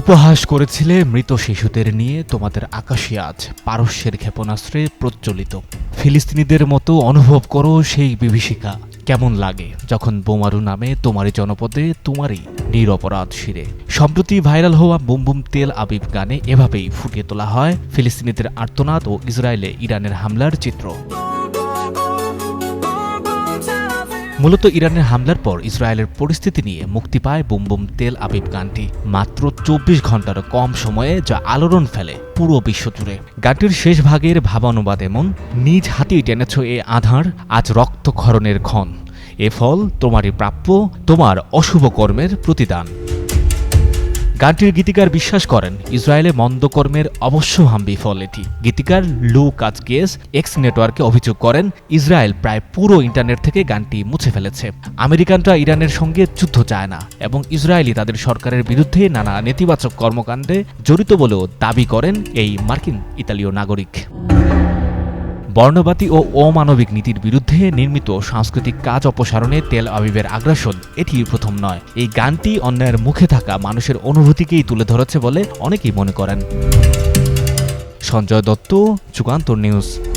উপহাস করেছিলে মৃত শিশুদের নিয়ে তোমাদের আকাশে আজ পারস্যের ক্ষেপণাস্ত্রে প্রজ্বলিত। ফিলিস্তিনিদের মতো অনুভব করো সেই বিভীষিকা, কেমন লাগে যখন বোমারু নামে তোমারই জনপদে তোমারই নিরপরাধ শিরে। সম্প্রতি ভাইরাল হওয়া বুম বুম তেল আবিব গানে এভাবেই ফুটিয়ে তোলা হয় ফিলিস্তিনিদের আর্তনাদ ও ইসরায়েলে ইরানের হামলার চিত্র। মূলত ইরানের হামলার পর ইসরায়েলের পরিস্থিতি নিয়ে মুক্তি পায় বুম বুম তেল আবিব গানটি। মাত্র চব্বিশ ঘণ্টার কম সময়ে যা আলোড়ন ফেলে পুরো বিশ্ব জুড়ে। গানটির শেষ ভাগের ভাবানুবাদ এমন, নিজ হাতেই টেনেছ এ আধার, আজ রক্তক্ষরণের ক্ষণ। এ ফল তোমারই প্রাপ্য, তোমার অশুভ কর্মের প্রতিদান। গানটির গীতিকার বিশ্বাস করেন, ইসরায়েলে মন্দকর্মের অবশ্য অবশ্যহাম্বী ফল এটি। গীতিকার লু কাজগেস এক্স নেটওয়ার্কে অভিযোগ করেন, ইসরায়েল প্রায় পুরো ইন্টারনেট থেকে গানটি মুছে ফেলেছে। আমেরিকানরা ইরানের সঙ্গে যুদ্ধ চায় না এবং ইসরায়েলি তাদের সরকারের বিরুদ্ধে নানা নেতিবাচক কর্মকাণ্ডে জড়িত বলেও দাবি করেন এই মার্কিন ইতালীয় নাগরিক। বর্ণবাদী ও অমানবিক নীতির বিরুদ্ধে নির্মিত সাংস্কৃতিক কাজ অপসারণে তেল আবিবের আগ্রাসন এটি প্রথম নয়। এই গানটি অন্যায়ের মুখে থাকা মানুষের অনুভূতিকেই তুলে ধরেছে বলে অনেকেই মনে করেন। সঞ্জয় দত্ত, যুগান্তর নিউজ।